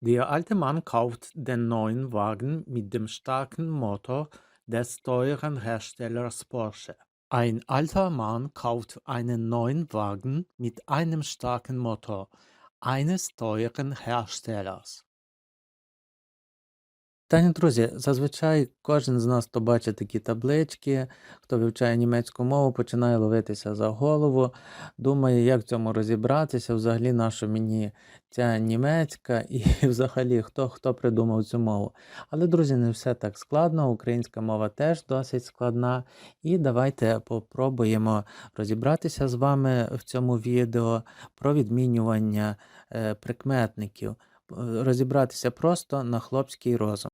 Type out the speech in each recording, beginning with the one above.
Der alte Mann kauft den neuen Wagen mit dem starken Motor des teuren Herstellers Porsche. Ein alter Mann kauft einen neuen Wagen mit einem starken Motor eines teuren Herstellers. Та друзі, зазвичай кожен з нас, хто бачить такі таблички, хто вивчає німецьку мову, починає ловитися за голову, думає, як в цьому розібратися, взагалі на мені ця німецька і взагалі хто хто придумав цю мову. Але, друзі, не все так складно, українська мова теж досить складна. І давайте попробуємо розібратися з вами в цьому відео про відмінювання е, прикметників. Розібратися просто на хлопський розум.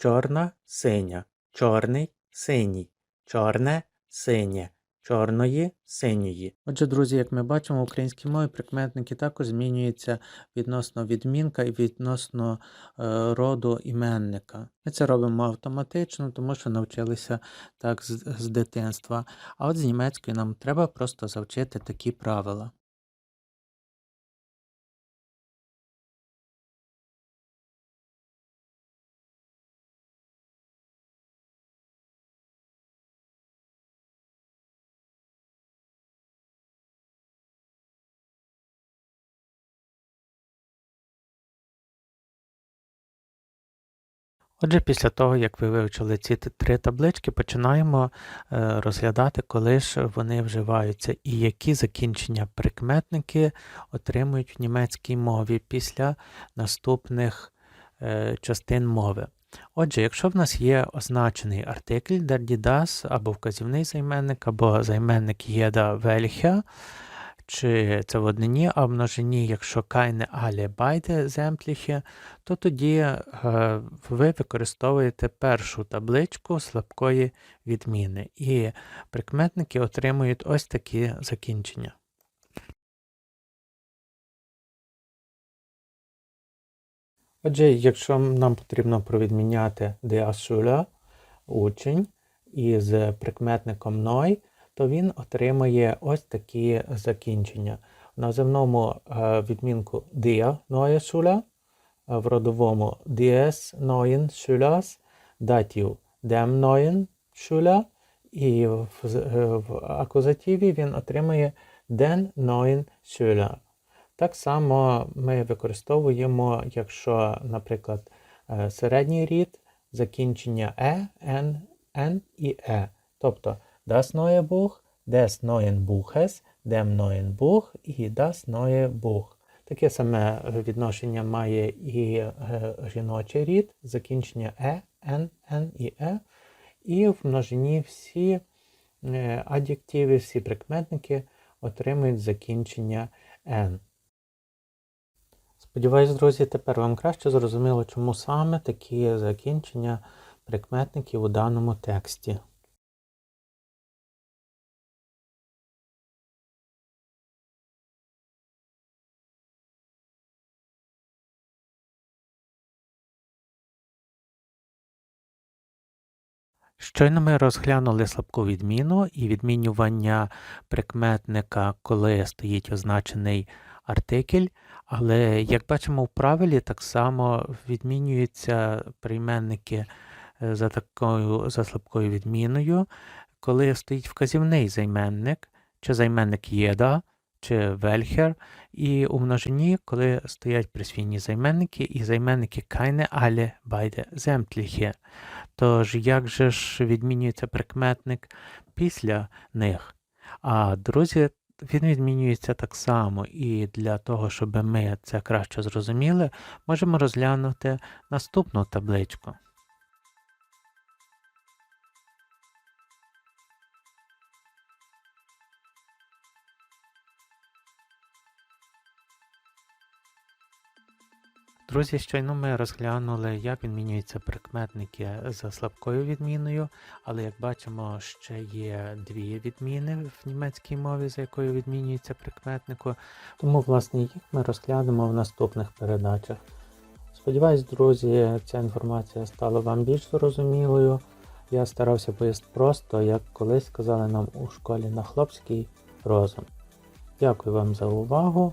Чорна, синя, чорний, синій, чорне, синє, чорної, синьої. Отже, друзі, як ми бачимо, в українській мові прикметники також змінюються відносно відмінка і відносно е, роду іменника. Ми це робимо автоматично, тому що навчилися так з, з дитинства. А от з німецькою нам треба просто завчити такі правила. Отже, після того, як ви вивчили ці три таблички, починаємо е, розглядати, коли ж вони вживаються, і які закінчення прикметники отримують в німецькій мові після наступних е, частин мови. Отже, якщо в нас є означений артикль der die або вказівний займенник, або займенник jeder welcher, чи це в однині, а в множині, якщо keine alle beide sämtliche, то тоді е, ви використовуєте першу табличку слабкої відміни. І прикметники отримують ось такі закінчення. Отже, якщо нам потрібно провідміняти Schüler, учень із прикметником «ной», то він отримує ось такі закінчення. В називному е, відмінку der neue Schüler, в родовому des neuen Schülers, датів dem neuen Schüler, і в, в акузативі він отримує den neuen Schüler. Так само ми використовуємо, якщо, наприклад, е, середній рід закінчення е, н, н і е. Тобто das neue Buch, des neuen Buches, dem neuen Buch і das neue Buch. Таке саме відношення має і жіночий рід, закінчення е, н, н і е. І в множині всі адjективи, всі прикметники отримують закінчення N. Сподіваюсь, друзі, тепер вам краще зрозуміло, чому саме такі закінчення прикметників у даному тексті. Щойно ми розглянули слабку відміну і відмінювання прикметника, коли стоїть означений артикль, але, як бачимо в правилі, так само відмінюються прийменники е, за такою за слабкою відміною, коли стоїть вказівний займенник, чи займенник єда, чи вельхер, і у множині, коли стоять присвійні займенники і займенники keine alle beide sämtliche. Тож, як же ж відмінюється прикметник після них? А друзі, він відмінюється так само, і для того, щоб ми це краще зрозуміли, можемо розглянути наступну табличку. Друзі, щойно ми розглянули, як відмінюються прикметники за слабкою відміною, але як бачимо, ще є дві відміни в німецькій мові, за якою відмінюється прикметнику. Тому, власне, їх ми розглянемо в наступних передачах. Сподіваюсь, друзі, ця інформація стала вам більш зрозумілою. Я старався пояснити просто, як колись сказали нам у школі на хлопський розум. Дякую вам за увагу